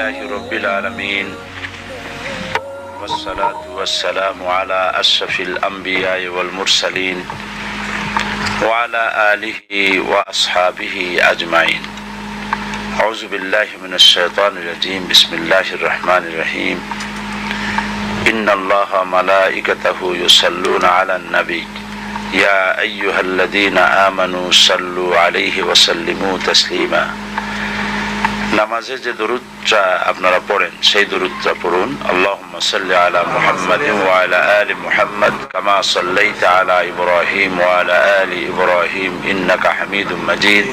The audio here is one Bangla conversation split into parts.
لله رب العالمين. والصلاة والسلام على أشرف الأنبياء والمرسلين وعلى آله وأصحابه أجمعين. أعوذ بالله من الشيطان الرجيم. بسم الله الرحمن الرحيم. إن الله ملائكته يصلون على النبي. يا أيها الذين آمنوا صلوا عليه وسلموا تسليما. নামাজে যে দরুদটা আপনারা পড়েন, সেই দরুদটা পড়ুন। আল্লাহুম্মা সাল্লি আলা মুহাম্মাদ ওয়া আলা আলি মুহাম্মাদ কামা সাল্লাইতা আলা ইব্রাহিম ওয়া আলা আলি ইব্রাহিম ইন্নাকা হামিদুম মাজিদ।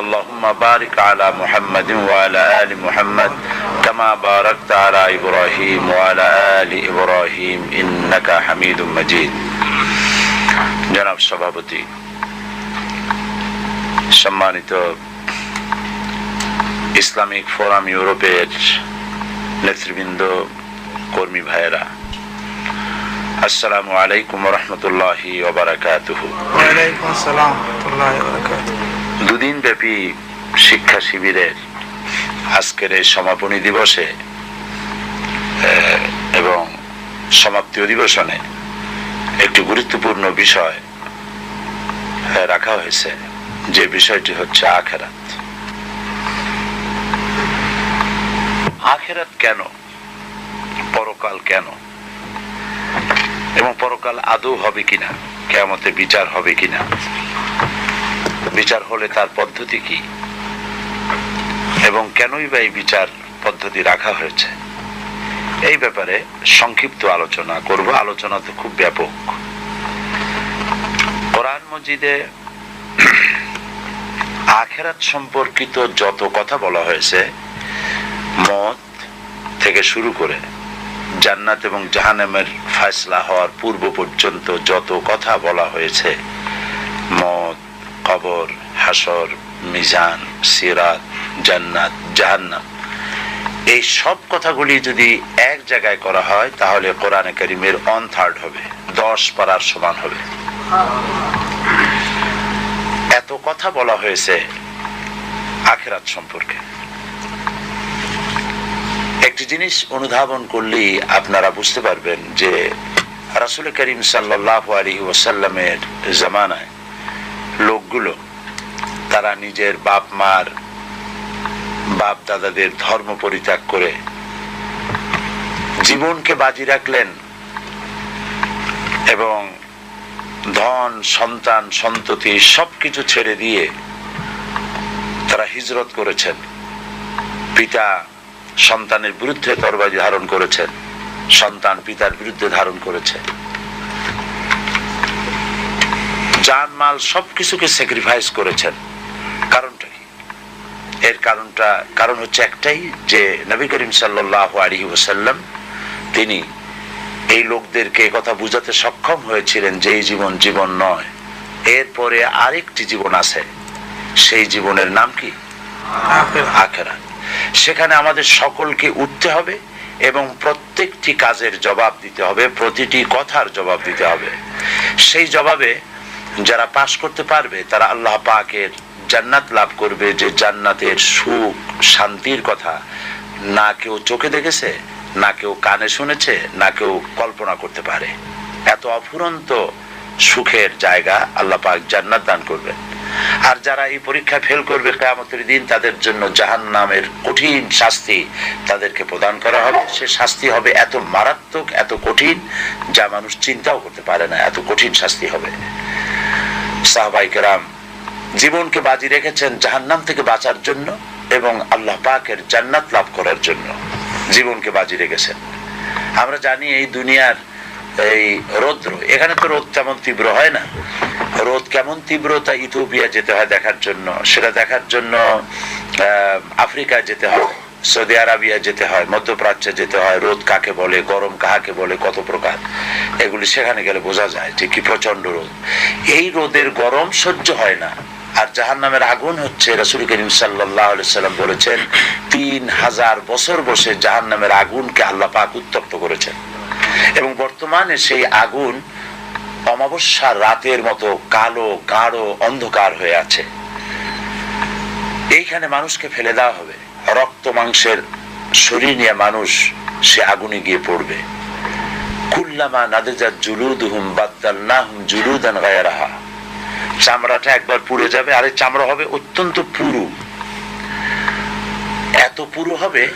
আল্লাহুম্মা বারিক আলা মুহাম্মাদ ওয়া আলা আলি মুহাম্মাদ কামা বারাকতা আলা ইব্রাহিম ওয়া আলা আলি ইব্রাহিম ইন্নাকা হামিদুম মাজিদ। জনাব সভাপতি, সম্মানিত ইসলামিক ফোরাম ইউরোপের নেতৃবৃন্দ কর্মী ভাইয়েরা আসসালামু আলাইকুম রহমতুল্লাহি ওবরাকাতুহু দুদিন ব্যাপী শিক্ষা শিবিরের আজকের এই সমাপনী দিবসে এবং সমাপ্তি অধিবেশনে একটি গুরুত্বপূর্ণ বিষয় রাখা হয়েছে যে বিষয়টি হচ্ছে আখেরাত। আখেরাত কেন? পরকাল কেন? এবং পরকাল আদৌ হবে কিনা? কেমতে বিচার হবে কিনা? বিচার হলে তার পদ্ধতি কি? এবং কেনই বা এই বিচার পদ্ধতি রাখা হয়েছে? এই ব্যাপারে সংক্ষিপ্ত আলোচনা করব। আলোচনা তো খুব ব্যাপক। কোরআন মজিদে আখেরাত সম্পর্কিত যত কথা বলা হয়েছে মত থেকে শুরু করে জান্নাত এবং জাহান্নামের ফয়সলা হওয়ার পূর্ব পর্যন্ত যত কথা বলা হয়েছে মত কবর, হাসর, মিজান, সিরাত, জান্নাত, জাহান্নাম, এই সব কথাগুলি যদি এক জায়গায় করা হয়, তাহলে কোরআনে করিমের অন থার্ড হবে, দশ পারার সমান হবে। এত কথা বলা হয়েছে আখেরাত সম্পর্কে। একটি জিনিস অনুধাবন করলেই আপনারা বুঝতে পারবেন যে রাসুল করিম সাল্লাহ আলী ওয়াসাল্লামের জামানায় লোকগুলো, তারা নিজের বাপ মার, বাপ দাদাদের ধর্ম পরিত্যাগ করে জীবনকে বাজি রাখলেন এবং ধন, সন্তান, সন্ততি সবকিছু ছেড়ে দিয়ে তারা হিজরত করেছেন। পিতা সন্তানের বিরুদ্ধে তরবাজি ধারণ করেছেন সন্তান পিতার বিরুদ্ধে ধারণ করেছে। জান মাল সবকিছুকে স্যাক্রিফাইস করেছেন। কারণটা কি? এর কারণটা কারণ হচ্ছে একটাই যে নবী করিম সাল্লাহ আলী ওসাল্লাম তিনি এই লোকদেরকে কথা বুঝাতে সক্ষম হয়েছিলেন যে এই জীবন জীবন নয়। এরপরে আরেকটি জীবন আছে। সেই জীবনের নাম কি? আখিরাত। আখেরা সেখানে আমাদের সকলকে উঠতে হবে এবং প্রত্যেকটি কাজের জবাব দিতে হবে, প্রতিটি কথার জবাব দিতে হবে। সেই জবাবে যারা পাশ করতে পারবে, তারা আল্লাহ পাকের জান্নাত লাভ করবে। যে জান্নাতের সুখ, শান্তির কথা না কেউ চোখে দেখেছে, না কেউ কানে শুনেছে, না কেউ কল্পনা করতে পারে। এত অফুরন্ত সুখের জায়গা আল্লাহ পাক জান্নাত দান করবেন। আর যারা এই পরীক্ষায় ফেল করবে কেয়ামতের দিন, তাদের জন্য জাহান নামের কঠিন শাস্তি তাদেরকে প্রদান করা হবে। সে শাস্তি হবে এত মারাত্মক, এত কঠিন, যা মানুষ চিন্তাও করতে পারে না, এত কঠিন শাস্তি হবে। সাহবাইকেরাম জীবনকে বাজি রেখেছেন জাহান্নাম থেকে বাঁচার জন্য এবং আল্লাহ পাকের জান্নাত লাভ করার জন্য। জীবনকে বাজি রেখেছেন। আমরা জানি এই দুনিয়ার এই রৌদ্র এখানে তো রোদ তেমন তীব্র হয় না। রোদ কেমন তীব্রতা ইথিওপিয়া যেতে হয় দেখার জন্য সেটা দেখার জন্য আহ, আফ্রিকায় যেতে হয় সৌদি আরবিয়া যেতে হয় মধ্যপ্রাচ্যে যেতে হয় রোদ কাকে বলে গরম কাহাকে বলে কত প্রকার এগুলি সেখানে গেলে বোঝা যায় যে কি প্রচণ্ড রোদ। এই রোদের গরম সহ্য হয় না। আর জাহান নামের আগুন হচ্ছে রসুল করিম সাল্লাম বলেছেন তিন হাজার বছর বসে জাহান নামের আগুনকে আল্লাহ পাক উত্তপ্ত করেছেন। এবং বর্তমানে সেই আগুন অমাবস্যার রাতের মতো কালো, গাঢ়, অন্ধকার হয়ে আছে। এইখানে মানুষকে ফেলে দেওয়া হবে। রক্ত মাংসের শরীর নিয়ে মানুষ সে আগুনে গিয়ে পড়বে। কুল্লামা নাদেজাত জুলুদুহুম বাদ্দালনাহুম জুলুদান গায়রাহা। চামড়াটা একবার পুড়ে যাবে। আর, চামড়া হবে অত্যন্ত পুরু। এত পুরু হবে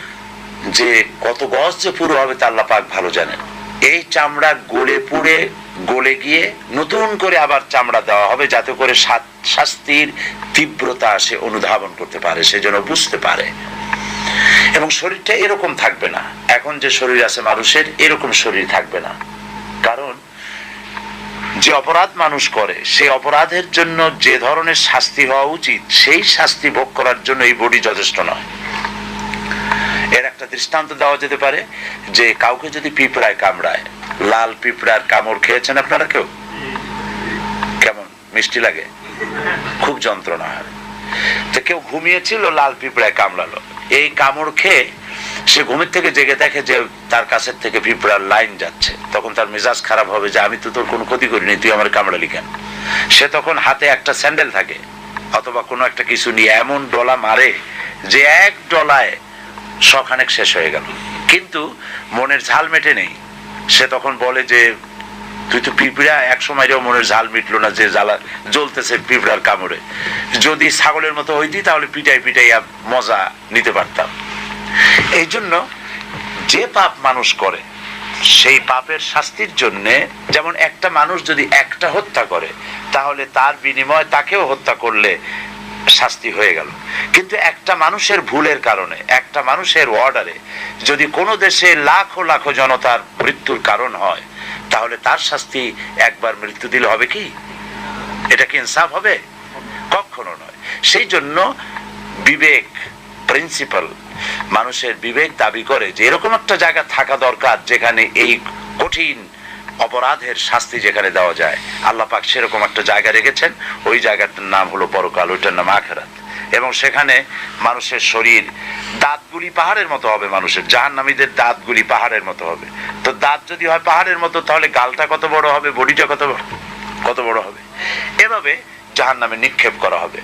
যে, কত গজ যে পুরো হবে তা আল্লাহ ভালো জানেন। এই চামড়া গলে পুড়ে, গলে গিয়ে নতুন করে আবার চামড়া দেওয়া হবে যাতে করে শাস্তির তীব্রতা সে অনুধাবন করতে পারে, সে যেন বুঝতে পারে। এবং শরীরটা এরকম থাকবে না। এখন যে শরীর আছে মানুষের, এরকম শরীর থাকবে না। কারণ যে অপরাধ মানুষ করে সেই অপরাধের জন্য যে ধরনের শাস্তি হওয়া উচিত, সেই শাস্তি ভোগ করার জন্য এই বডি যথেষ্ট নয়। এর একটা দৃষ্টান্ত দেওয়া যেতে পারে যে কাউকে যদি পিঁপড়ায় কামড়ায়, লাল পিঁপড়ার কামড় খেয়েছেন আপনারা কেউ? কেমন? মিষ্টি লাগে? খুব যন্ত্রণা হয়। তো কেউ ঘুমিয়েছিল, লাল পিঁপড়ায় কামড়ালো। এই কামড় খেয়ে সে ঘুমের থেকে জেগে দেখে যে তার কাছের থেকে পিঁপড়ার লাইন যাচ্ছে। তখন তার মেজাজ খারাপ হবে যে আমি তো তোর কোনো ক্ষতি করিনি, তুই আমার কামড়ালি কেন? সে তখন হাতে একটা স্যান্ডেল থাকে, অথবা কোনো একটা কিছু নিয়ে এমন ডলা মারে যে এক ডলায় শখানেক শেষ হয়ে গেল। কিন্তু মনের ঝাল মেটে নেই। সে তখন বলে যে, তুই তো পিঁপড়া, এক সময়ও মনের ঝাল মিটলো না যে জ্বালা জ্বলতেছে পিঁপড়ার কামড়ে। যদি ছাগলের মতো হইতি, তাহলে পিটাই পিটাইয়া মজা নিতে পারতাম। এই জন্য যে পাপ মানুষ করে, সেই পাপের শাস্তির জন্য যেমন একটা মানুষ যদি একটা হত্যা করে, তাহলে তার বিনিময়ে তাকেও হত্যা করলে শাস্তি হয়ে গেল। কিন্তু একটা মানুষের ভুলের কারণে, একটা মানুষের অর্ডারে যদি কোনো দেশে লাখো লাখো জনতার মৃত্যুর কারণ হয়, তাহলে তার শাস্তি একবার মৃত্যু দিলে হবে কি? এটা কি ইনসাফ হবে? কখনো নয়। সেই জন্য বিবেক প্রিন্সিপাল মানুষের বিবেক দাবি করে যে এরকম একটা জায়গা থাকা দরকার যেখানে এই কঠিন অপরাধের শাস্তি যেখানে দেওয়া যায়। আল্লাহ পাক সেরকম একটা জায়গা রেখেছেন। ওই জায়গাটার নাম হলো পরকাল, ওইটার নাম আখেরাত। এবং সেখানে মানুষের শরীর দাঁতগুলি পাহাড়ের মতো হবে মানুষের। জাহান্নামীদের দাঁতগুলি পাহাড়ের মতো হবে। তো দাঁত যদি হয় পাহাড়ের মতো, তাহলে গালটা কত বড় হবে, বডিটা কত বড়? কত বড় হবে? এভাবে জাহান নামে নিক্ষেপ করা হবে।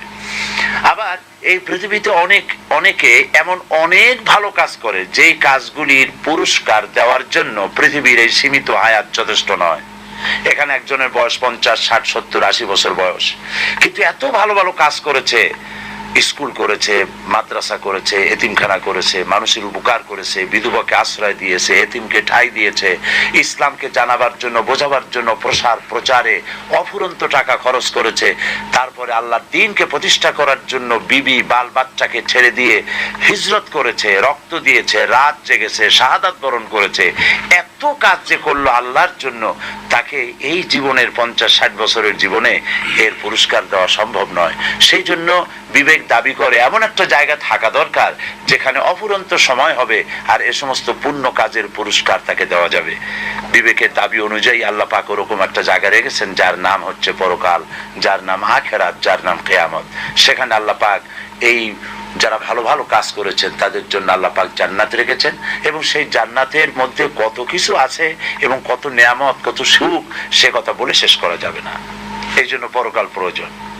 আবার এই পৃথিবীতে অনেক, অনেকে এমন অনেক ভালো কাজ করে, যেই কাজগুলির পুরস্কার দেওয়ার জন্য পৃথিবীর এই সীমিত আয়াত যথেষ্ট নয়। এখানে একজনের বয়স পঞ্চাশ, ষাট, সত্তর, আশি বছর বয়স। কিন্তু এত ভালো ভালো কাজ করেছে স্কুল করেছে, মাদ্রাসা করেছে, এতিমখানা করেছে, মানুষের উপকার করেছে, বিধবাকে আশ্রয় দিয়েছে, এতিমকে ঠাই দিয়েছে, ইসলামকে জানাবার জন্য, বোঝাবার জন্য প্রসার, প্রচারে অফুরন্ত টাকা খরচ করেছে। তারপরে আল্লাহর দিনকে প্রতিষ্ঠা করার জন্য বিবি বাল বাচ্চাকে ছেড়ে দিয়ে হিজরত করেছে, রক্ত দিয়েছে, রাত জেগেছে, শাহাদাত বরণ করেছে। এত কাজ যে করল আল্লাহর জন্য, তাকে এই জীবনের পঞ্চাশ ষাট বছরের জীবনে এর পুরস্কার দেওয়া সম্ভব নয়। সেই জন্য বিবেক দাবি করে, এমন একটা জায়গা থাকা দরকার যেখানে অফুরন্ত সময় হবে আর এ সমস্ত পূর্ণ কাজের পুরস্কার তাকে দেওয়া যাবে। বিবেকের দাবি অনুযায়ী আল্লাহ পাক ওরকম একটা জায়গা রেখেছেন যার নাম হচ্ছে পরকাল, যার নাম আখেরাত, যার নাম কেয়ামত। সেখানে আল্লাহ পাক এই যারা ভালো ভালো কাজ করেছেন তাদের জন্য আল্লাহ পাক জান্নাত রেখেছেন এবং সেই জান্নাতের মধ্যে কত কিছু আছে এবং কত নিয়ামত, কত সুখ, সে কথা বলে শেষ করা যাবে না। এই জন্য পরকাল প্রয়োজন।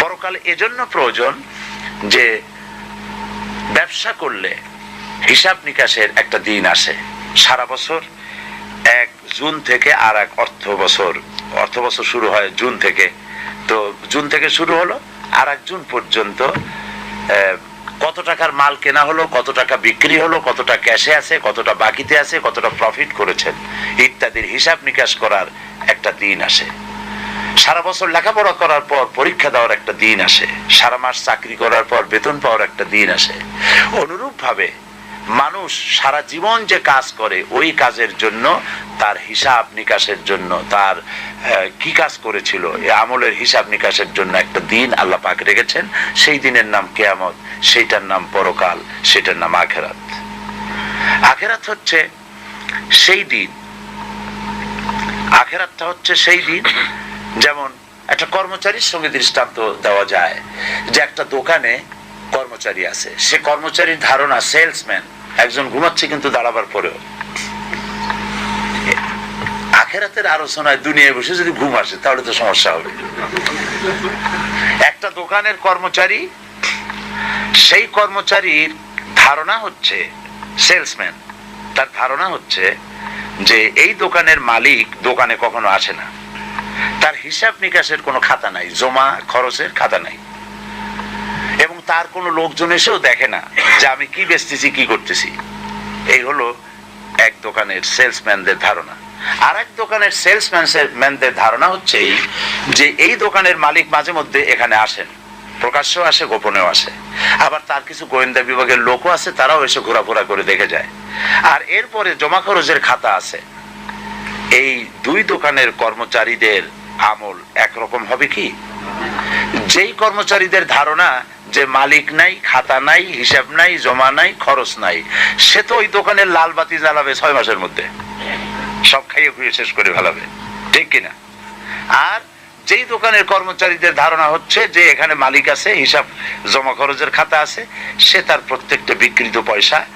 পরকাল এজন্য প্রয়োজন যে ব্যবসা করলে হিসাব নিকাশের একটা দিন আসে। সারা বছর, এক জুন থেকে আর এক অর্থ বছর অর্থ বছর শুরু হয় জুন থেকে। তো জুন থেকে শুরু হলো, আর এক জুন পর্যন্ত কত টাকার মাল কেনা হলো, কত টাকা বিক্রি হলো, কতটা ক্যাশে আছে, কতটা বাকিতে আছে, কতটা প্রফিট করেছেন, ইত্যাদির হিসাব নিকাশ করার একটা দিন আসে। সারা বছর লেখাপড়া করার পর পরীক্ষা দেওয়ার একটা দিন আসে। সারা মাস চাকরি করার পর বেতন পাওয়ার একটা দিন আসে। অনুরূপ ভাবে মানুষ সারা জীবন যে কাজ করে, ওই কাজের জন্য, তার হিসাব নিকাশের জন্য, তার কি কাজ করেছিল এই আমলের হিসাব নিকাশের জন্য একটা দিন আল্লাহ পাক রেখেছেন। সেই দিনের নাম কেয়ামত, সেইটার নাম পরকাল, সেটার নাম আখেরাত। আখেরাত হচ্ছে সেই দিন। আখেরাতটা হচ্ছে সেই দিন যেমন একটা কর্মচারীর সঙ্গে দৃষ্টান্ত দেওয়া যায় যে একটা দোকানে কর্মচারী আছে। সে কর্মচারীর ধারণা সেলসম্যান একজন ঘুমাচ্ছে কিন্তু দাঁড়াবার পরেও। আখেরাতের আলোচনায় দুনিয়ায় বসে যদি ঘুম আসে, তাহলে তো সমস্যা হবে। একটা দোকানের কর্মচারী, সেই কর্মচারীর ধারণা হচ্ছে সেলসম্যান তার ধারণা হচ্ছে যে এই দোকানের মালিক দোকানে কখনো আসে না। তার হিসাব নিকাশের কোনো খাতা নাই, জমা খরচের খাতা নাই। এবং তার কোনো লোকজন এসেও দেখে না যে আমি কি বেচতেছি, কি করতেছি। এই হলো এক দোকানের সেলসম্যানদের ধারণা। আর এক দোকানের সেলসম্যানদের ধারণা হচ্ছে যে এই দোকানের মালিক মাঝে মধ্যে এখানে আসেন। প্রকাশ্য আসে, গোপনেও আসে। আবার তার কিছু গোয়েন্দা বিভাগের লোকও আছে, তারাও এসে ঘোরাফোরা করে দেখে যায়। আর এরপরে জমা খরচের খাতা আছে। এই দুই দোকানের কর্মচারীদের আমল একরকম হবে কি? যেই কর্মচারীদের ধারণা যে মালিক নাই, খাতা নাই, হিসাব নাই, জমা নাই, খরচ নাই, সে তো ওই দোকানের লাল বাতি জ্বালাবে ছয় মাসের মধ্যে। সব খাইয়ে খুঁয়ে শেষ করে ফেলাবে। ঠিক কিনা? আর যেই দোকানের কর্মচারীদের ধারণা হচ্ছে যে এখানে মালিক আছে, হিসাব, জমা খরচের খাতা আছে, সে তার প্রত্যেকটা বিকৃত পয়সা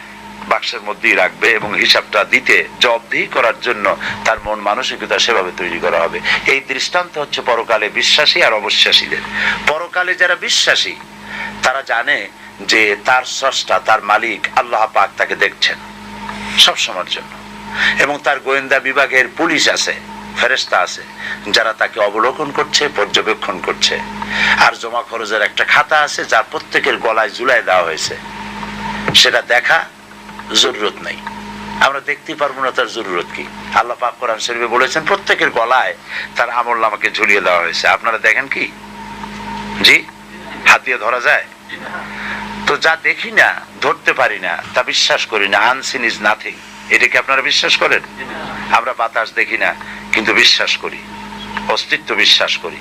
বাক্সের মধ্যেই রাখবে এবং হিসাবটা দিতে, জবাবদিহি করার জন্য তার মন মানসিকতা সেভাবে তৈরি করা হবে। এই দৃষ্টান্ত হচ্ছে পরকালে বিশ্বাসী আর অবিশ্বাসীদের। পরকালে যারা বিশ্বাসী, তারা জানে যে তার স্রষ্টা, তার মালিক আল্লাহ পাক তাকে দেখছেন সব সময়ের জন্য। এবং তার গোয়েন্দা বিভাগের পুলিশ আছে ফেরেস্তা আছে, যারা তাকে অবলোকন করছে, পর্যবেক্ষণ করছে। আর জমা খরচের একটা খাতা আছে, যার প্রত্যেকের গলায় জুলাই দেওয়া হয়েছে। সেটা দেখা জরুরত নাই। আমরা দেখতে পারব না তার জরুরত কি। আল্লাহ পাক কোরআন শরীফে বলেছেন, প্রত্যেকের গলায় তার আমল নামাকে ঝুলিয়ে দেওয়া হয়েছে। আপনারা দেখেন কি? জি? হাত দিয়ে ধরা যায়? তো যা দেখি না, ধরতে পারি না, তা বিশ্বাস করি না। আনসিন ইজ নাথিং এটা কি আপনারা বিশ্বাস করেন? আমরা বাতাস দেখি না, কিন্তু বিশ্বাস করি। অস্তিত্ব বিশ্বাস করি।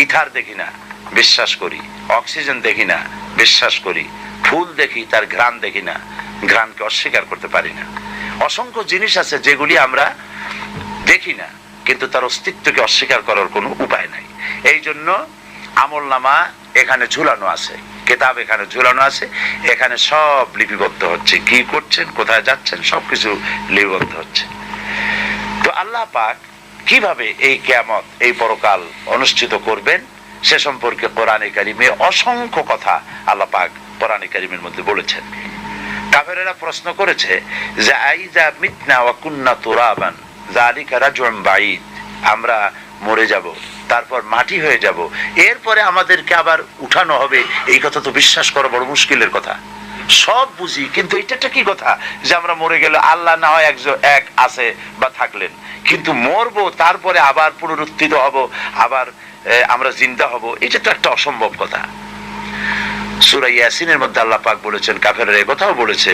ইথার দেখি না, বিশ্বাস করি। অক্সিজেন দেখি না, বিশ্বাস করি। ফুল দেখি, তার ঘ্রাণ দেখি না। ঘ্রাণকে অস্বীকার করতে পারি না। অসংখ্য জিনিস আছে যেগুলি আমরা দেখি না, কিন্তু তার অস্তিত্বকে অস্বীকার করার কোনো উপায় নাই। এই জন্য আমল নামা এখানে ঝুলানো আছে, কেতাব এখানে ঝুলানো আছে, এখানে সব লিপিবদ্ধ হচ্ছে। কি করছেন, কোথায় যাচ্ছেন, সবকিছু লিপিবদ্ধ হচ্ছে। তো আল্লাহ পাক কীভাবে এই কেয়ামত, এই পরকাল অনুষ্ঠিত করবেন, সে সম্পর্কে কোরআনে কারিমে অসংখ্য কথা আল্লাহ পাক কোরআনে কারিমের মধ্যে বলেছেন। কাফেরেরা প্রশ্ন করেছে যে, আইজা মিতনা ওয়া কুন্না তুরাবান, যালিকা রাজউন বাঈদ, আমরা মরে যাব, তারপর মাটি হয়ে যাব, এরপরে আমাদেরকে আবার উঠানো হবে। এই কথা তো বিশ্বাস করা বড় মুশকিলের কথা। সব বুঝি, কিন্তু এটা একটা কি কথা? যে, আমরা মরে গেলে আল্লাহ না হয় একজন, এক আছে বা থাকলেন। কিন্তু মরবো, তারপরে আবার পুনরুত্থিত হব, আবার আমরা জিন্দা হব, এটা তো একটা অসম্ভব কথা। সূরা ইয়াসিনের মধ্যে আল্লাহ পাক বলেছেন, কাফেররা কথাও বলেছে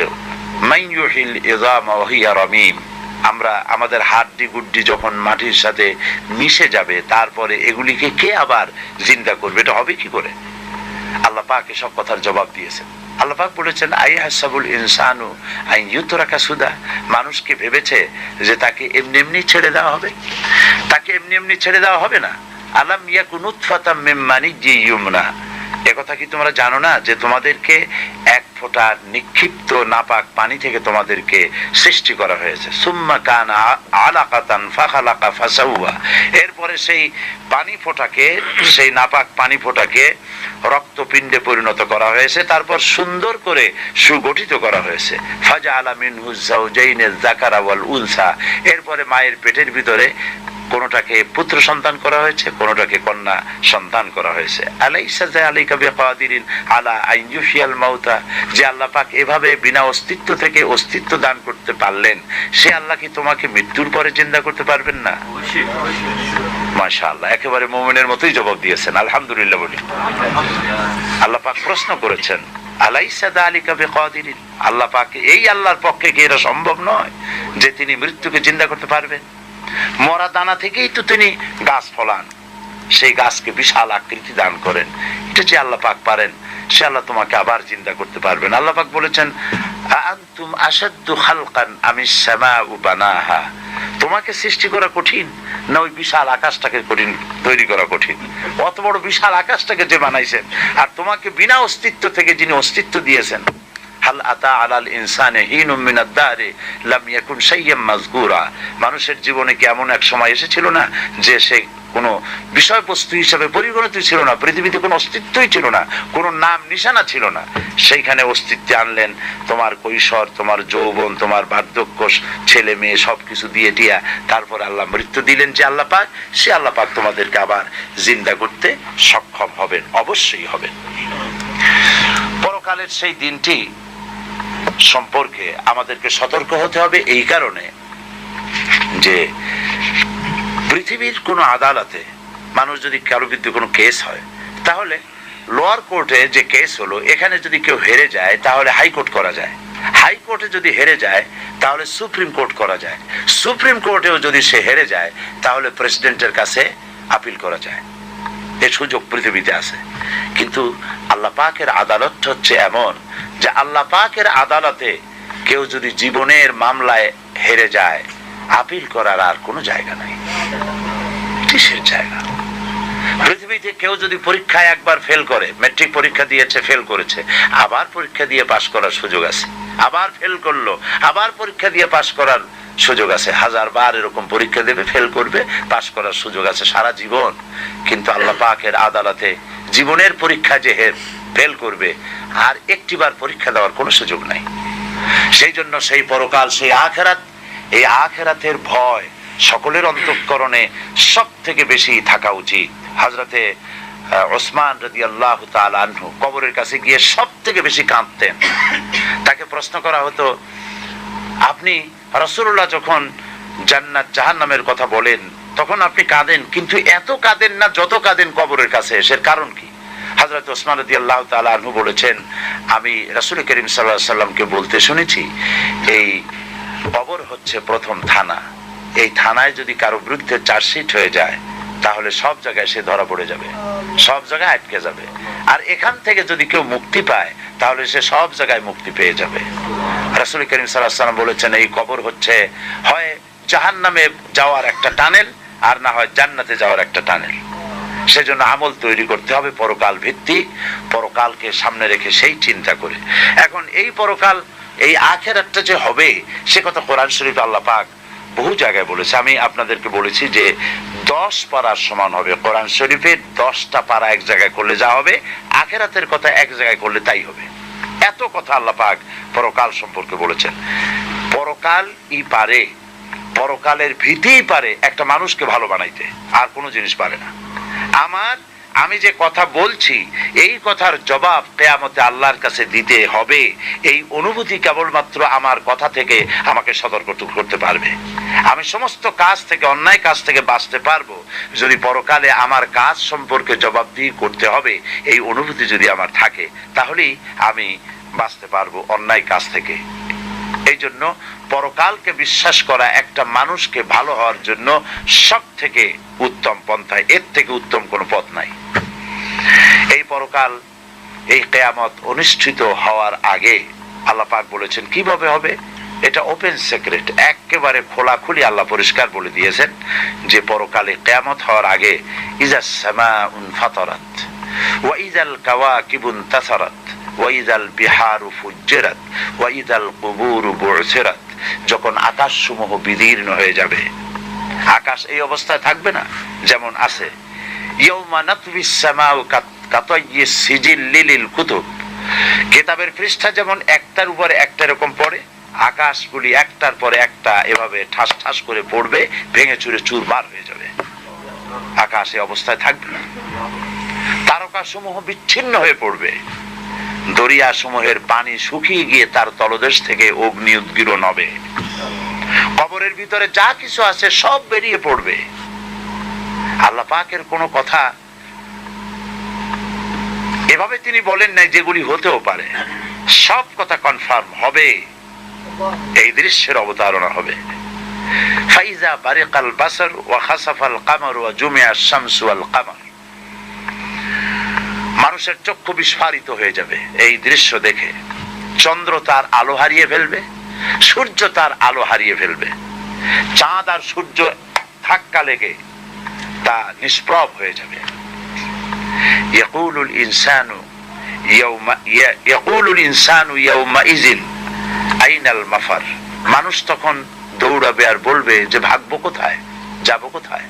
আমরা আমাদের হাড্ডি গুড্ডি যখন মাটির সাথে মিশে যাবে, তারপরে এগুলিকে কে আবার জিন্দা করবে? এটা হবে কি করে? আল্লাহ পাক এসব কথার জবাব দিয়েছেন। আল্লাহ পাক বলেছেন আই হাসাবুল ইনসানু আই ইউতরাকা সুদা মানুষকে ভেবেছে যে তাকে এমনি এমনি ছেড়ে দেওয়া হবে। তাকে এমনি এমনি ছেড়ে দেওয়া হবে না। আলাম ইয়াকুন উৎফাতাম মিন মানিজি ইউমনা একথা কি তোমরা জানো না যে তোমাদেরকে এক ফোঁটা নিক্ষিপ্ত নাপাক পানি থেকে তোমাদেরকে সৃষ্টি করা হয়েছে। সুম্মা কান আলাকাতান ফাখালাকা ফাসাউয়া এরপরে সেই পানি ফোঁটাকে, সেই নাপাক পানি ফোঁটাকে রক্তপিণ্ডে পরিণত করা হয়েছে, তারপর সুন্দর করে সুগঠিত করা হয়েছে। ফাজা আলামিন হুজাউজাইনের জাকারা ওয়াল উনসা। এরপরে মায়ের পেটের ভিতরে কোনোটাকে পুত্র সন্তান করা হয়েছে, কোনোটাকে কন্যা সন্তান করা হয়েছে। আলাইসা যে আলাইকা বিকাদিরিন আলা আইনজুফিয়াল মাউতা। যে আল্লাহ পাক এভাবে বিনা অস্তিত্ব থেকে অস্তিত্ব দান করতে পারলেন সে আল্লাহ কি তোমাকে মৃত্যুর পরে চিন্তা করতে পারবেন না? মাশাআল্লাহ একেবারে মোমেনের মতোই জবাব দিয়েছেন আলহামদুলিল্লাহ বলি। আল্লাহ পাক প্রশ্ন করেছেন আলাইসা আলিকা বেকাদিরিন? আল্লাহ পাক এই আল্লাহর পক্ষে কি এটা সম্ভব নয় যে তিনি মৃত্যুকে চিন্তা করতে পারবেন? মরা দানা থেকেই তো তিনি গাছ ফলান। সেই গাছকে বিশাল আকৃতি দান করেন। এটা যে আল্লাহ পাক পারেন, সে আল্লাহ তোমাকে আবার চিন্তা করতে পারবেন। আল্লাহ পাক বলেছেন আনতুম আসাদ্দু খালকান আমি শ্যামা বানাহা। তোমাকে সৃষ্টি করা কঠিন, না ওই বিশাল আকাশটাকে কঠিন, তৈরি করা কঠিন? অত বড় বিশাল আকাশটাকে যে বানাইছেন, আর তোমাকে বিনা অস্তিত্ব থেকে যিনি অস্তিত্ব দিয়েছেন, হাল আতা আলাল ইনসানে হিনুম মিনাদ লাম ইয়াকুন শাইয়াম মাজকুরা মানুষের জীবনে কি এমন এক সময় এসেছিল না, যে সে কোনো বিষয়বস্তু হিসাবে পরিগণিত ছিল না, পৃথিবীতে কোনো অস্তিত্বই ছিল না, কোনো নাম নিশানা ছিল না। সেইখানে অস্তিত্বে আনলেন তোমার কৈশোর, তোমার যৌবন, তোমার বার্ধক্য ছেলে মেয়ে সব কিছু দিয়ে টিয়া, তারপর আল্লাহ মৃত্যু দিলেন যে আল্লাহ পাক, সে আল্লাহ পাক তোমাদেরকে আবার জিন্দা করতে সক্ষম হবেন, অবশ্যই হবেন। পরকালের সেই দিনটি সম্পর্কে আমাদেরকে সতর্ক হতে হবে এই কারণে যে পৃথিবীর কোনো আদালতে মানুষ যদি কারও বিরুদ্ধে কোনো কেস হয়, তাহলে লোয়ার কোর্টে যে কেস হলো, এখানে যদি কেউ হেরে যায়, তাহলে হাইকোর্ট করা যায়। হাইকোর্টে যদি হেরে যায়, তাহলে সুপ্রিম কোর্ট করা যায়। সুপ্রিম কোর্টেও যদি সে হেরে যায়, তাহলে প্রেসিডেন্টের কাছে আপিল করা যায়। এ সুযোগ পৃথিবীতে আছে। কিন্তু আল্লাহ পাকের আদালত হচ্ছে এমন যে আল্লাহ পাকের আদালতে কেউ যদি জীবনের মামলায় হেরে যায় আপিল করার আর কোনো জায়গা নাই। কিসের জায়গা। পৃথিবীতে কেউ যদি পরীক্ষায় একবার ফেল করে মেট্রিক পরীক্ষা দিয়েছে ফেল করেছে, আবার পরীক্ষা দিয়ে পাশ করার সুযোগ আছে। আবার ফেল করল, আবার পরীক্ষা দিয়ে পাশ করার সুযোগ আছে। হাজার বার এরকম পরীক্ষা দেবে ফেল করবে পাশ করার সুযোগ আছে সারা জীবন। কিন্তু আল্লাহ পাকের আদালতে জীবনের পরীক্ষা যে ফেল করবে, আর একটিবার পরীক্ষা দেওয়ার কোনো সুযোগ নাই। সেই জন্য সেই পরকাল, সেই আখেরাত, এই আখেরাতের ভয় সকলের অন্তঃকরণে সব থেকে বেশি থাকা উচিত। হাজরাতে ওসমান রদি আল্লাহ আনহু কবরের কাছে গিয়ে সব থেকে বেশি কাঁদতেন। তাকে প্রশ্ন করা হতো, আপনি রসুল্লাহ যখন জান্নাত, জাহান্নামের কথা বলেন, তখন আপনি কাঁদেন, কিন্তু এত কাঁদেন না যত কাঁদেন কবরের কাছে এসে কারণ কি? হজরত ওসমান রদি আল্লাহ আনহু বলেছেন, আমি রাসুল করিম সাল্লাহ সাল্লামকে বলতে শুনেছি, এই কবর হচ্ছে প্রথম থানা। এই থানায় যদি কারও বিরুদ্ধে চার্জশিট হয়ে যায়, তাহলে সব জায়গায় সে ধরা পড়ে যাবে। সব জায়গায় আটকে যাবে। আর এখান থেকে যদি কেউ মুক্তি পায়, তাহলে সে সব জায়গায় মুক্তি পেয়ে যাবে। রাসুল করিম সাল্লাম বলেছেন, এই কবর হচ্ছে, হয় জাহান নামে যাওয়ার একটা টানেল, আর না হয় জান্নাতে যাওয়ার একটা টানেল। সেজন্য আমল তৈরি করতে হবে পরকাল ভিত্তি পরকালকে সামনে রেখে সেই চিন্তা করে। এখন এই পরকাল, এই আখেরাতটা যে হবে, সে কথা কোরআন শরীফ আল্লাহ পাক বহু জায়গায় বলেছে। আমি আপনাদেরকে বলেছি যে দশ পাড়ার সমান হবে কোরআন শরীফের দশটা পাড়া এক জায়গায় করলে যা হবে, আখেরাতের কথা এক জায়গায় করলে তাই হবে। এত কথা আল্লাহ পাক পরকাল সম্পর্কে বলেছেন। পরকাল ই পারে, পরকালের ভীতিই পারে একটা মানুষকে ভালো বানাইতে, আর কোনো জিনিস পারে না। আমার আমি যে কথা বলছি, এই কথার জবাব কেয়ামতে আল্লাহর কাছে দিতে হবে। এই অনুভূতি কেবলমাত্র আমার কথা থেকে আমাকে সতর্ক করতে পারবে। আমি সমস্ত কাজ থেকে, অন্যায় কাজ থেকে বাঁচতে পারব। যদি পরকালে আমার কাজ সম্পর্কে জবাবদিহি করতে হবে, এই অনুভূতি যদি আমার থাকে, তাহলেই আমি বাঁচতে পারব অন্যায় কাজ থেকে। এই জন্য পরকালকে বিশ্বাস করা একটা মানুষকে ভালো হওয়ার জন্য সব থেকে উত্তম পন্থায় এর থেকে উত্তম কোনো পথ নাই। এই পরকাল, এই কেয়ামত অনুষ্ঠিত হওয়ার আগে আল্লাহ পাক বলেছেন, কীভাবে হবে? এটা ওপেন সিক্রেট একেবারে খোলাখুলি আল্লাহ পরিষ্কার বলে দিয়েছেন যে পরকালে কেয়ামত হওয়ার আগে ইজা সামা ফাতরাত ওয়া ইজাল কাওয়াকিবুন তাসারাত ওয়াইদাল বিহারু ফুজ্জেরাত ওয়াইদাল কুবুরু যখন বিদীর্ণ হয়ে যাবে, আকাশ এই অবস্থায় থাকবে না, যেমন আছে। কিতাবের পৃষ্ঠা যেমন একটার উপরে একটা এরকম পড়ে, আকাশগুলি একটার পরে একটা এভাবে ঠাস ঠাস করে পড়বে, ভেঙে চুরে চুরমার হয়ে যাবে। আকাশ অবস্থায় থাকবে না। তারকা সমূহ বিচ্ছিন্ন হয়ে পড়বে। দরিয়া সমূহের পানি শুকিয়ে গিয়ে তার তলদেশ থেকে অগ্নি উদ্গীরণ হবে। কবরের ভিতরে যা কিছু আছে সব বেরিয়ে পড়বে। আল্লাহ পাকের কোনো কথা এভাবে তিনি বলেন নাই যেগুলি হতেও পারে। সব কথা কনফার্ম হবে। এই দৃশ্যের অবতারণা হবে। ফাইজা বারিকাল বাসার ওয়া খাসাফাল কামার ওয়া জুমিয়া শামসু আল কামার। মানুষের চক্ষু বিস্ফারিত হয়ে যাবে। এই দৃশ্য দেখে চন্দ্র তার আলো হারিয়ে ফেলবে, সূর্য তার আলো হারিয়ে ফেলবে। চাঁদ আর সূর্য ধাক্কা লেগে তা নিষ্প্রভ হয়ে যাবে। ইয়াকুলুল ইনসানু ইয়াকুলুল ইনসানু ইয়াউমাইজিন আইনাল মাফার। মানুষ তখন দৌড়াবে আর বলবে যে, ভাগবো কোথায়? যাব কোথায়?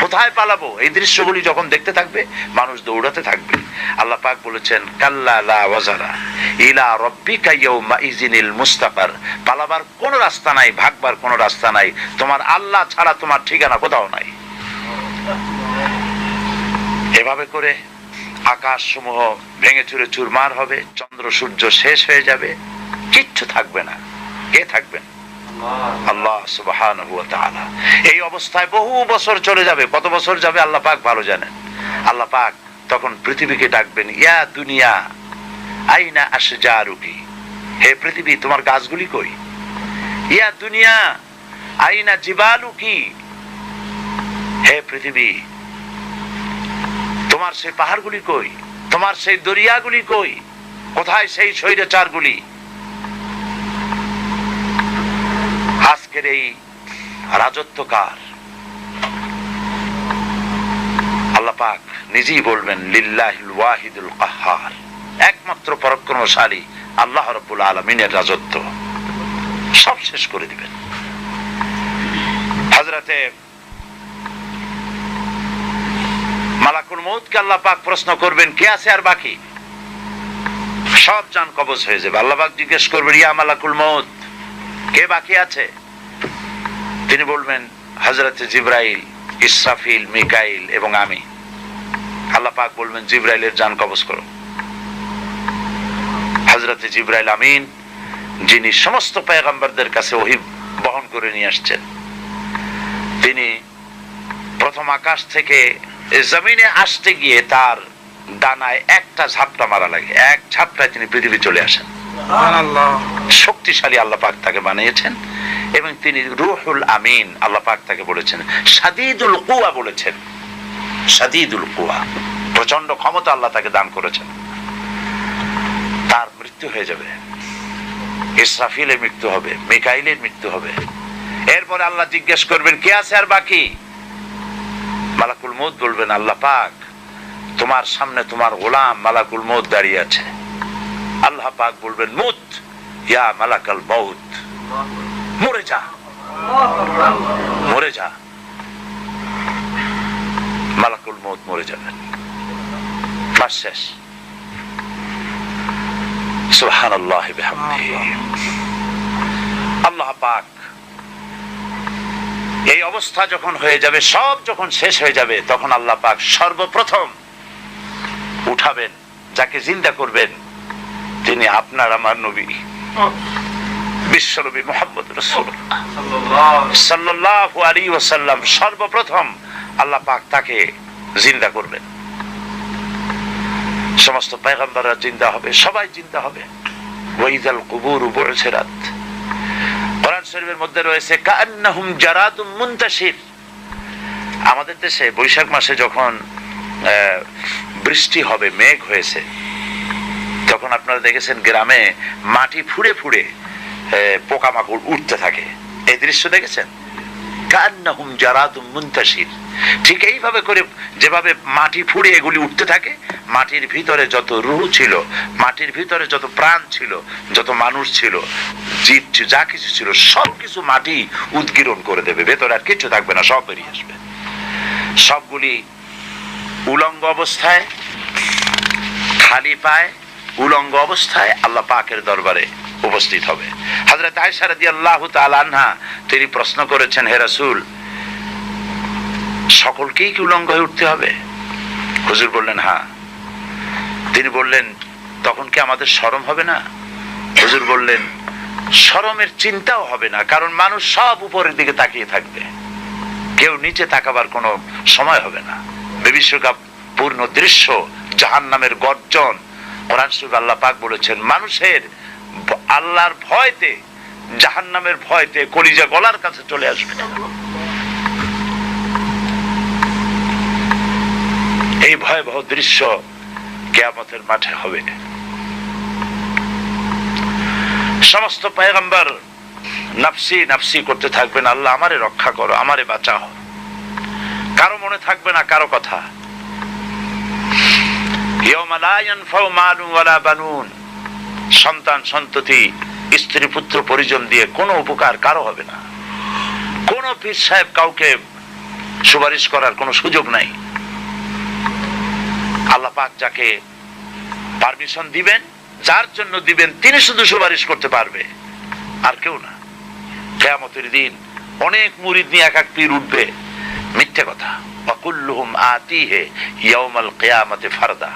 কোথায় পালাবো? এই দৃশ্যগুলি যখন দেখতে থাকবে, মানুষ দৌড়াতে থাকবে। আল্লাহ পাক বলেছেন, কাল্লা লা ওয়াজারা ইলা রব্বিকা ইয়াউমা ইজিনিল মুস্তাকার। পালাবার কোনো রাস্তা নাই, ভাগবার কোনো রাস্তা নাই। তোমার আল্লাহ ছাড়া তোমার ঠিকানা কোথাও নাই। এভাবে করে আকাশ সমূহ ভেঙে চুরে চুরমার হবে, চন্দ্র সূর্য শেষ হয়ে যাবে। কিচ্ছু থাকবে না। কে থাকবেন? আল্লাহ তাআলা। এই অবস্থায় বহু বছর চলে যাবে। কত বছর যাবে আল্লাহ পাক ভালো জানেন। আল্লাহ পাক তখন পৃথিবীকে ডাকবেন, ইয়া দুনিয়া, আইনা আশজারুকি? হে পৃথিবী, তোমার গাছগুলি কই? ইয়া দুনিয়া, আইনা জিবালুকি? হে পৃথিবী, তোমার সেই পাহাড়গুলি কই? তোমার সেই দরিয়াগুলি কই? কোথায় সেই স্বৈরাচারগুলি? আজকের এই রাজত্বকার। আল্লাহ পাক নিজেই বলবেন, লিল্লাহিল ওয়াহিদুল কাহ্হার একমাত্র পরাক্রমশালী আল্লাহ রাব্বুল আলামিনের রাজত্ব। সব শেষ করে দিবেন। হযরতে মালাকুল মউতকে আল্লাহ পাক প্রশ্ন করবেন, কে আছে আর বাকি? সব জান কবজ হয়ে যাবে। আল্লাহ পাক জিজ্ঞেস করবেন, ইয়া মালাকুল মউত, কে বাকি আছে? তিনি বলবেন হজরত জিব্রাইল ইসরাফিল মিকাইল এবং আমি। আল্লাহ পাক বলবেন জিব্রাইলের জান কবজ করো। হজরত জিব্রাইল আমিন যিনি সমস্ত পেগম্বরদের কাছে ওহি বহন করে নিয়ে আসছেন তিনি প্রথম আকাশ থেকে জমিনে আসতে গিয়ে তার ডানায় একটা ঝাপটা মারা লাগে। এক ঝাপটায় তিনি পৃথিবী চলে আসেন। শক্তিশালী আল্লাহ পাক তাকে বানিয়েছেন। এবং তিনি রুহুল আমিন, আল্লাহ পাক তাকে বলেছেন। সাদিদুল কুয়া বলেছেন। সাদিদুল কুয়া। প্রচণ্ড ক্ষমতা আল্লাহ তাকে দান করেছেন। তার মৃত্যু হয়ে যাবে। ইসরাফিলের মৃত্যু হবে, মিকাইলের মৃত্যু হবে। এরপরে আল্লাহ জিজ্ঞেস করবেন, কে আছে আর বাকি? মালাকুল মৌত বলবেন, আল্লাহ পাক, তোমার সামনে তোমার গোলাম মালাকুল মৌত দাঁড়িয়ে আছে। আল্লাহ পাক বলবেন মুত ইয়া মালাকাল মৌত মরে যা। মরে যা। মালাকুল মৌত মরে আল্লাহ পাক এই অবস্থা যখন হয়ে যাবে, সব যখন শেষ হয়ে যাবে, তখন আল্লাহ পাক সর্বপ্রথম উঠাবেন, যাকে জিন্দা করবেন, তিনি আপনার আমার নবী। বিশ্বনবী মোহাম্মদ রসুল সাল্লাল্লাহু আলাইহি ওয়াসাল্লাম সর্বপ্রথম আল্লাহ পাক তাকে জিন্দা করবেন সমস্ত পয়গম্বররা জিন্দা হবে সবাই জিন্দা হবে। ওয়াইদাল কুবুর বুরসিরাত কোরআন শরীফের মধ্যে রয়েছে কান্নাহুম জারাদুম মুনতাশির। আমাদের দেশে বৈশাখ মাসে যখন আহ, বৃষ্টি হবে মেঘ হয়েছে তখন আপনারা দেখেছেন গ্রামে মাটি ফুড়ে ফুড়ে পোকামাকড় উঠতে থাকে। এই দৃশ্য দেখেছেন? কান্নাহুম জারাদুম মুনতাশির। ঠিক এইভাবে করে যেভাবে মাটি ফুড়ে এগুলি উঠতে থাকে, মাটির ভিতরে যত রুহ ছিল, মাটির ভিতরে যত প্রাণ ছিল, যত মানুষ ছিল, জীব যা কিছু ছিল সব কিছু মাটি উদ্গীরণ করে দেবে। ভেতরে আর কিছু থাকবে না, সব বেরিয়ে আসবে। সবগুলি উলঙ্গ অবস্থায়, খালি পায় উলঙ্গ অবস্থায় আল্লাহ পাকের দরবারে উপস্থিত হবে। হযরত আয়েশা রাদিয়াল্লাহু তাআলা আনহা তিনি প্রশ্ন করেছেন, হে রাসূল, সকলকেই কি উলঙ্গ হয়ে উঠতে হবে? হুজুর বললেন হ্যাঁ। তিনি বললেন, তখন কি আমাদের শরম হবে না? হুজুর বললেন শরমের চিন্তাও হবে না, কারণ মানুষ সব উপরের দিকে তাকিয়ে থাকবে। কেউ নিচে তাকাবার কোনো সময় হবে না। বিশ্বকাপ পূর্ণ দৃশ্য, জাহান্নামের গর্জন। কোরআন শরীফ আল্লাহ পাক বলেছেন, মানুষের আল্লাহর ভয়তে, জাহান্নামের ভয়তে কলিজা গলার কাছে চলে আসবে। এই ভয়াবহ দৃশ্য কেয়ামতের মাঠে হবে। সমস্ত পয়গম্বর নাফসি নাফসি করতে থাকবেন, আল্লাহ আমারে রক্ষা করো, আমারে বাঁচাও। কারও মনে থাকবে না, কারও কথা। ইয়াউমা লা ইয়ানফাউ ওয়ালা বানুন। সন্তান, সন্ততি, স্ত্রী, পুত্র, পরিজন দিয়ে কোনো উপকার কারও হবে না। কোন পীর সাহেব কাউকে সুপারিশ করার কোনো সুযোগ নাই। আল্লাহ পাক যাকে পারমিশন দিবেন, যার জন্য দিবেন, তিনি শুধু সুপারিশ করতে পারবে, আর কেউ না। কেয়ামতের দিন অনেক মুরিদ নিয়ে এক এক পীর উঠবে। মিথ্যে কথা। অকুল্লুহুম আতিহে ইয়ামাল কিয়ামতে ফারদা।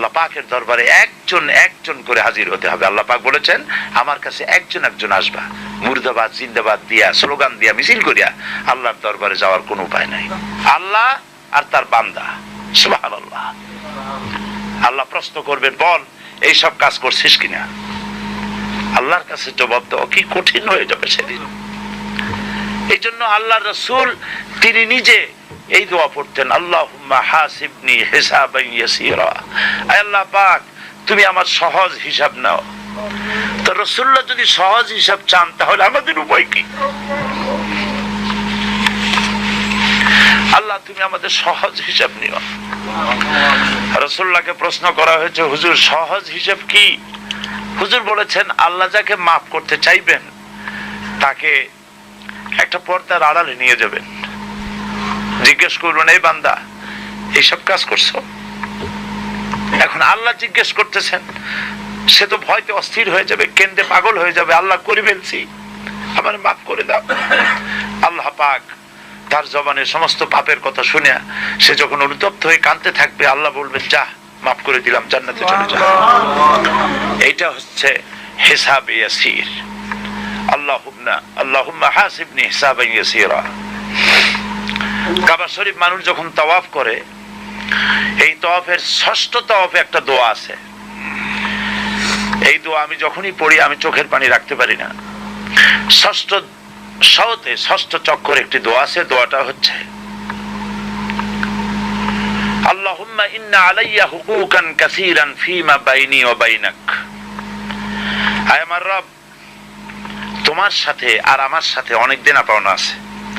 আল্লাহ পাকের দরবারে একজন একজন করে হাজির হতে হবে। আল্লাহ পাক বলেছেন, আমার কাছে একজন একজন আসবা। মুর্দাবাদ, জিন্দাবাদ দিয়া, স্লোগান দিয়া, মিছিল করিয়া আল্লাহর দরবারে যাওয়ার কোনো উপায় নাই। আল্লাহ আর তার বান্দা। সুবহানাল্লাহ। আল্লাহ প্রশ্ন করবেন, বল, এই সব কাজ করছিস কিনা? আল্লাহর কাছে জবাব দেওয়া কি কঠিন হয়ে যাবে সেদিন। এই জন্য আল্লাহ রসুল, তিনি নিজে এই দোয়া পড়তেন আল্লাহ আল্লাহ পাক, তুমি আমার সহজ হিসাব নাও। তো রসুল্লাহ যদি সহজ হিসাব চান, তাহলে আমাদের উপায় কি? আল্লাহ, তুমি আমাদের সহজ হিসাব নিও। রসুল্লাহকে প্রশ্ন করা হয়েছে, হুজুর, সহজ হিসাব কি? হুজুর বলেছেন, আল্লাহ যাকে মাফ করতে চাইবেন, তাকে একটা পর্দার আড়ালে নিয়ে যাবেন। জিজ্ঞেস করবেন, এই বান্দা, এইসব কাজ করছ? এখন আল্লাহ জিজ্ঞেস করতেছেন, সে তো ভয়তে অস্থির হয়ে যাবে, কেন্দ্রে পাগল হয়ে যাবে, আল্লাহ করে ফেলছি, আমার মাফ করে দাও। আল্লাহ পাক তার জবানের সমস্ত পাপের কথা শুনে সে যখন অনুতপ্ত হয়ে কাঁদতে থাকবে, আল্লাহ বলবেন, যা, মাফ করে দিলাম, জান্নাতে চলে যা। এইটা হচ্ছে হিসাব ইয়াসির। আল্লাহুম্মা আল্লাহুম্মা হাসিবনি হিসাবান ইয়াসিরা। কাবা শরীফ মানুষ যখন তাওয়াফ করে, এই তাওয়াফের ষষ্ঠ তাওয়াফে একটা দোয়া আছে। এই দোয়া আমি যখনই পড়ি, আমি চোখের পানি রাখতে পারি না। ষষ্ঠ সহতে ষষ্ঠ চক্কর একটি দোয়া আছে, দোয়াটা হচ্ছে, আল্লাহুম্মা ইন্না আলাইয়া হুকুকান কাসীরান ফীমা বাইনি ওয়া বাইনাক। আয় আমার রব, তোমার সাথে আর আমার সাথে অনেক দেনা পাওনা আছে।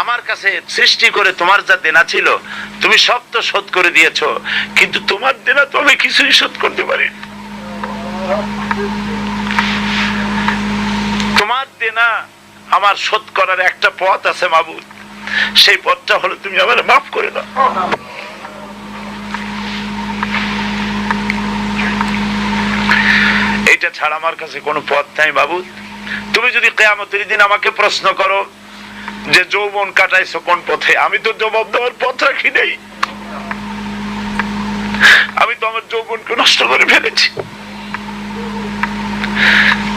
আমার কাছে সৃষ্টি করে তোমার যা দেনা ছিল, তুমি সব তো শোধ করে দিয়েছ। কিন্তু তোমার দেনা তো আমি কিছুই শোধ করতে পারি তোমার দেনা আমার শোধ করার একটা পথ আছে মাবুদ। সেই পথটা হলো তুমি আমার মাফ করে দাও। এইটা ছাড়া আমার কাছে কোনো পথ নাই বাবু তুমি যদি কেয়ামতের দিন আমাকে প্রশ্ন করো যে যৌবন কাটাইছো কোন পথে? আমি তো জবাব দেওয়ার পথ রাখি নেই। আমি তো আমার যৌবনকে নষ্ট করে ফেলেছি।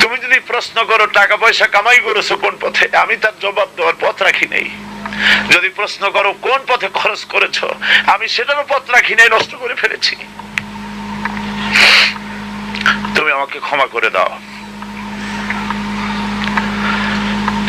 তুমি যদি প্রশ্ন করো টাকা পয়সা কামাই করেছ কোন পথে? আমি তার জবাব দেওয়ার পথ রাখি নেই। যদি প্রশ্ন করো, কোন পথে খরচ করেছ? আমি সেটারও পথ রাখি নাই, নষ্ট করে ফেলেছি। তুমি আমাকে ক্ষমা করে দাও।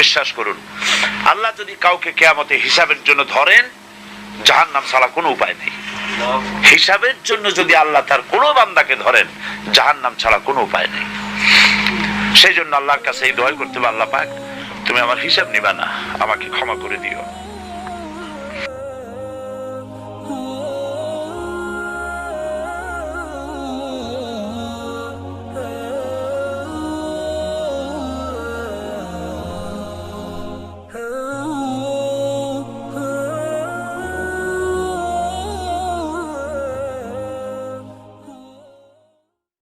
বিশ্বাস করুন। আল্লাহ যদি কাউকে কেয়ামতে হিসাবের জন্য ধরেন জাহান নাম ছাড়া কোনো উপায় নেই। হিসাবের জন্য যদি আল্লাহ তার কোনো বান্দাকে ধরেন জাহান নাম ছাড়া কোনো উপায় নেই। সেই জন্য আল্লাহর কাছে এই দোয়া করতে হবে পাক, তুমি আমার হিসাব নিবা না, আমাকে ক্ষমা করে দিও।